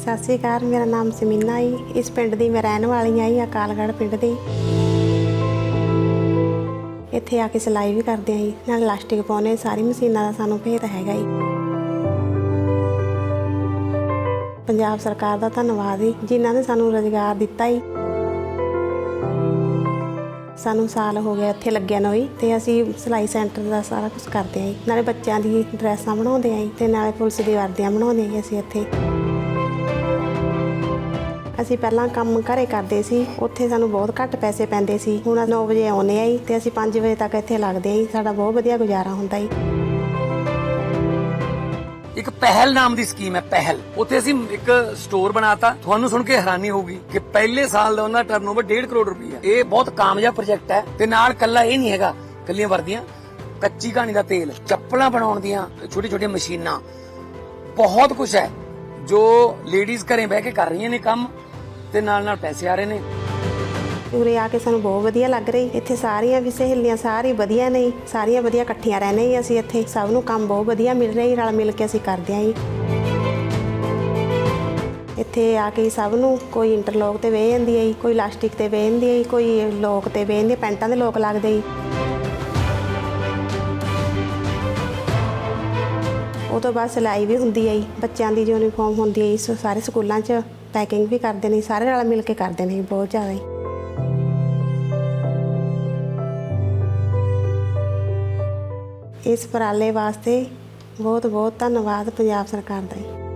ਸਤਿ ਸ਼੍ਰੀ ਅਕਾਲ, ਮੇਰਾ ਨਾਮ ਸਮੀਨਾ ਹੈ ਇਸ ਪਿੰਡ ਦੀ ਮੈਂ ਰਹਿਣ ਵਾਲੀ ਹਾਂ ਜੀ ਅਕਾਲਗੜ੍ਹ ਪਿੰਡ ਦੀ। ਇੱਥੇ ਆ ਕੇ ਸਿਲਾਈ ਵੀ ਕਰਦੇ ਆਂ ਜੀ। ਨਾਲ ਇਲਾਸਟਿਕ ਪਾਉਨੇ ਸਾਰੀ ਮਸ਼ੀਨਾਂ ਦਾ ਸਾਨੂੰ ਭੇਤ ਹੈਗਾ ਜੀ। ਪੰਜਾਬ ਸਰਕਾਰ ਦਾ ਧੰਨਵਾਦ ਜੀ, ਜਿਨ੍ਹਾਂ ਨੇ ਸਾਨੂੰ ਰੋਜ਼ਗਾਰ ਦਿੱਤਾ ਜੀ। ਸਾਨੂੰ ਸਾਲ ਹੋ ਗਿਆ ਇੱਥੇ ਲੱਗਿਆ ਨੂੰ ਹੀ ਤੇ ਅਸੀਂ ਸਿਲਾਈ ਸੈਂਟਰ ਦਾ ਸਾਰਾ ਕੁਝ ਕਰਦੇ ਆਂ ਜੀ। ਨਾਲੇ ਬੱਚਿਆਂ ਦੀ ਡਰੈਸਾਂ ਬਣਾਉਂਦੇ ਆਂ ਜੀ, ਤੇ ਨਾਲੇ ਪੁਲਿਸ ਦੀ ਵਰਦੀਆਂ ਬਣਾਉਂਦੇ ਆਂ ਜੀ ਅਸੀਂ ਇੱਥੇ। ਅਸੀਂ ਪਹਿਲਾਂ ਕੰਮ ਘਰੇ ਕਰਦੇ ਸੀ, ਉੱਥੇ ਸਾਨੂੰ ਬਹੁਤ ਘੱਟ ਪੈਸੇ ਪੈਂਦੇ ਸੀ। ਹੁਣ 9 ਵਜੇ ਆਉਂਦੇ ਆ ਤੇ ਅਸੀਂ 5 ਵਜੇ ਤੱਕ ਇੱਥੇ ਲੱਗਦੇ ਆ ਸਾਡਾ ਬਹੁਤ ਵਧੀਆ ਗੁਜ਼ਾਰਾ ਹੁੰਦਾ ਜੀ। ਇੱਕ ਪਹਿਲ ਨਾਮ ਦੀ ਸਕੀਮ ਹੈ, ਪਹਿਲ। ਉੱਥੇ ਅਸੀਂ ਇੱਕ ਸਟੋਰ ਬਣਾਤਾ, ਤੁਹਾਨੂੰ ਸੁਣ ਕੇ ਹੈਰਾਨੀ ਹੋਊਗੀ ਕਿ ਪਹਿਲੇ ਸਾਲ ਦਾ ਉਹਨਾਂ ਟਰਨਓਵਰ 1.5 ਕਰੋੜ ਰੁਪਈਆ। ਇਹ ਬਹੁਤ ਕਾਮਯਾਬ ਪ੍ਰੋਜੈਕਟ ਹੈ, ਤੇ ਨਾਲ ਕੱਲਾ ਇਹ ਨਹੀਂ ਹੈਗਾ ਕੱਲੀਆਂ ਵਰਦੀਆਂ, ਕੱਚੀ ਘਾਣੀ ਦਾ ਤੇਲ, ਚੱਪਲਾਂ ਬਣਾਉਣ ਦੀਆਂ ਛੋਟੀ ਛੋਟੀਆਂ ਮਸ਼ੀਨਾਂ। ਬਹੁਤ ਕੁਝ ਹੈ, ਜੋ ਲੇਡੀਜ਼ ਘਰੇ ਬਹਿ ਕੇ ਕਰ ਰਹੀਆਂ ਨੇ ਕੰਮ ਤੇ ਨਾਲ ਨਾਲ ਪੈਸੇ ਆ ਰਹੇ ਨੇ। ਉਰੇ ਆ ਕੇ ਸਾਨੂੰ ਬਹੁਤ ਵਧੀਆ ਲੱਗ ਰਹੀ। ਇੱਥੇ ਸਾਰੀਆਂ ਵੀ ਸਹੇਲੀਆਂ ਸਾਰੀ ਵਧੀਆ ਨੇ। ਸਾਰੀਆਂ ਵਧੀਆ ਇਕੱਠੀਆਂ ਰਹਿੰਦੇ ਜੀ ਅਸੀਂ ਇੱਥੇ। ਸਭ ਨੂੰ ਕੰਮ ਬਹੁਤ ਵਧੀਆ ਮਿਲ ਰਿਹਾ ਜੀ। ਰਲ ਮਿਲ ਕੇ ਅਸੀਂ ਕਰਦੇ ਆਂ ਜੀ। ਇੱਥੇ ਆ ਕੇ ਸਭ ਨੂੰ ਕੋਈ ਇੰਟਰਲੋਕ ਤੇ ਵੇਹ ਜਾਂਦੀ ਹੈ ਕੋਈ ਇਲਾਸਟਿਕ ਤੇ ਵੇਹ ਜਾਂਦੀ ਹੈ ਕੋਈ ਲੋਕ ਤੇ ਵੇਹ ਜਾਂਦੀ ਪੈਂਟਾਂ ਦੇ ਲੋਕ ਲੱਗਦੇ ਜੀ। ਉਹ ਤੋਂ ਬਾਅਦ ਸਿਲਾਈ ਵੀ ਹੁੰਦੀ ਹੈ ਜੀ ਬੱਚਿਆਂ ਦੀ ਯੂਨੀਫਾਰਮ ਹੁੰਦੀ ਹੈ ਜੀ ਸਾਰੇ ਸਕੂਲਾਂ 'ਚ ਪੈਕਿੰਗ ਵੀ ਕਰਦੇ ਨੇ, ਸਾਰੇ ਨਾਲ ਮਿਲ ਕੇ ਕਰਦੇ ਨੇ, ਬਹੁਤ ਜ਼ਿਆਦਾ ਜੀ ਇਸ ਉਪਰਾਲੇ ਵਾਸਤੇ ਬਹੁਤ ਬਹੁਤ ਧੰਨਵਾਦ ਪੰਜਾਬ ਸਰਕਾਰ ਦਾ ਜੀ।